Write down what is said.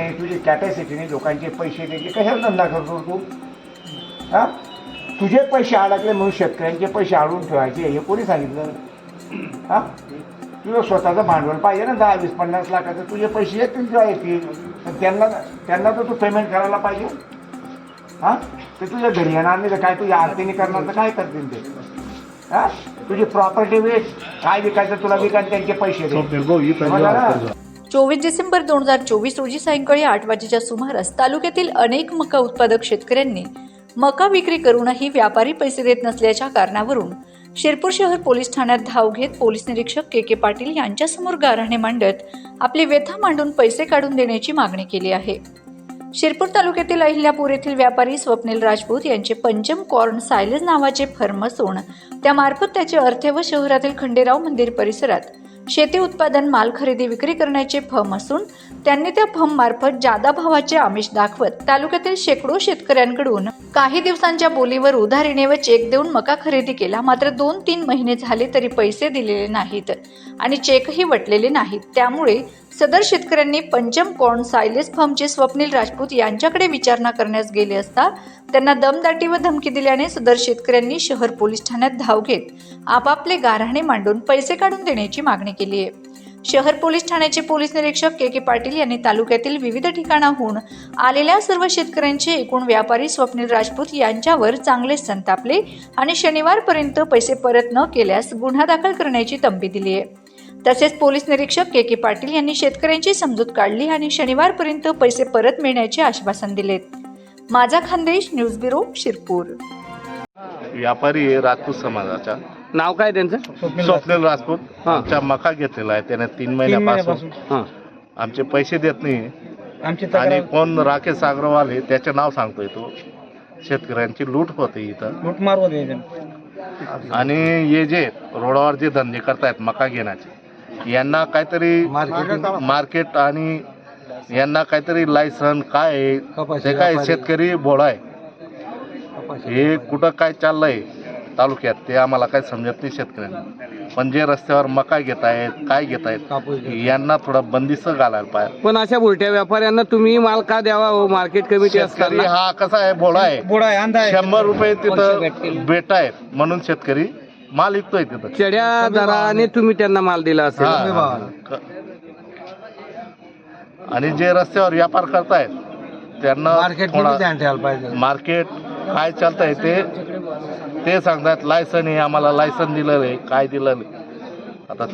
आणि तुझी कॅपॅसिटीने लोकांचे पैसे द्यायचे कशाला धंदा करतो तू? हा? तुझे पैसे अडकले म्हणून शेतकऱ्यांचे पैसे अडवून ठेवायचे हे कोणी सांगितलं? हा? तुझं स्वतःचं भांडवल पाहिजे ना दहा वीस पन्नास लाखाचं. तुझे पैसे येतील किंवा येतील पण त्यांना त्यांना तर तू पेमेंट करायला पाहिजे. हा? ते तुझ्या घरी येणार नाही तर काय तुझ्या आरतीने करणार तर काय करतील ते? हा? तुझी प्रॉपर्टी वेच काय विकायचं तुला विकायचं त्यांचे पैसे दे? चोवीस डिसेंबर दोन हजार चोवीस रोजी सायंकाळी आठ वाजेच्या सुमारास तालुक्यातील अनेक मका उत्पादक शेतकऱ्यांनी मका विक्री करूनही व्यापारी पैसे देत नसल्याच्या कारणावरून शिरपूर शहर पोलीस ठाण्यात धाव घेत पोलीस निरीक्षक के के पाटील यांच्यासमोर गाऱ्हाणे मांडत आपली व्यथा मांडून पैसे काढून देण्याची मागणी केली आहे. शिरपूर तालुक्यातील अहिल्यापूर येथील व्यापारी स्वप्नील राजपूत यांचे पंचम कॉर्न सायलेज नावाचे फर्म असून त्यामार्फत त्याचे अर्थे व शहरातील खंडेराव मंदिर परिसरात शेती उत्पादन माल खरेदी विक्री करण्याचे फर्म असून त्यांनी त्या फर्म मार्फत जादा भावाचे आमिष दाखवत तालुक्यातील शेकडो शेतकऱ्यांकडून काही दिवसांच्या बोलीवर उधारीने व चेक देऊन मका खरेदी केला. मात्र दोन तीन महिने झाले तरी पैसे दिलेले नाहीत. आणि चेकही वटलेले नाहीत. त्यामुळे सदर शेतकऱ्यांनी पंचम कॉर्न सायलेस फर्मचे स्वप्नील राजपूत यांच्याकडे विचारणा करण्यास गेले असता त्यांना दमदाटी व धमकी दिल्याने सदर शेतकऱ्यांनी शहर पोलीस ठाण्यात धाव घेत आपापले गारहाणे मांडून पैसे काढून देण्याची मागणी केली आहे. शहर पोलीस ठाण्याचे पोलीस निरीक्षक के के पाटील यांनी तालुक्यातील विविध ठिकाणाहून आलेल्या सर्व शेतकऱ्यांचे एकूण व्यापारी स्वप्नील राजपूत यांच्यावर चांगले संतापले आणि शनिवारपर्यंत पैसे परत न केल्यास गुन्हा दाखल करण्याची तंबी दिली आहे. तसेच पोलीस निरीक्षक के के पाटील यांनी शेतकऱ्यांची समजूत काढली आणि शनिवारपर्यंत पैसे परत मिळण्याचे आश्वासन दिलेत. माझा खानदेश न्यूज ब्युरो शिरपूर. व्यापारी आहे राजपूत समाजाचा. नाव काय त्यांचं? स्वप्नील राजपूत. हा. आमच्या मका घेतलेला आहे. त्याने तीन महिन्यापासून हां. आमचे पैसे देत नाही. आमची आणि कोण राकेश अग्रवाल आहे त्याचे नाव सांगतोय तो. शेतकऱ्यांची लूट होते इथं. लुटमार होते आणि हे जे रोडावर जे धंदे करतायत मका घेण्याचे. यांना काहीतरी मार्केट आणि यांना काहीतरी लायसन काय आहे ते काय शेतकरी बोळा आहे हे कुठं काय चाललंय तालुक्यात ते आम्हाला काय समजत नाही शेतकऱ्यांना. पण जे रस्त्यावर मका घेत आहेत काय घेत आहेत यांना थोडा बंदिस्त घालायला पाहिजे. पण अशा उलट्या व्यापाऱ्यांना तुम्ही माल का द्यावा हो? मार्केट कमिटी असताना? हा कसा आहे बोळा आहे बुडा आहे. अंधा आहे शंभर रुपये तिथं भेट आहेत म्हणून शेतकरी माल विकतोय तिथं. चढ्या दराने तुम्ही त्यांना माल दिला असेल. हा. आणि जे रस्त्यावर व्यापार करतायत त्यांना थोडा- मार्केट काय चालतंय ते ते सांगतात लायसन आहे आम्हाला लायसन दिलेलं आहे काय दिलं नाही आता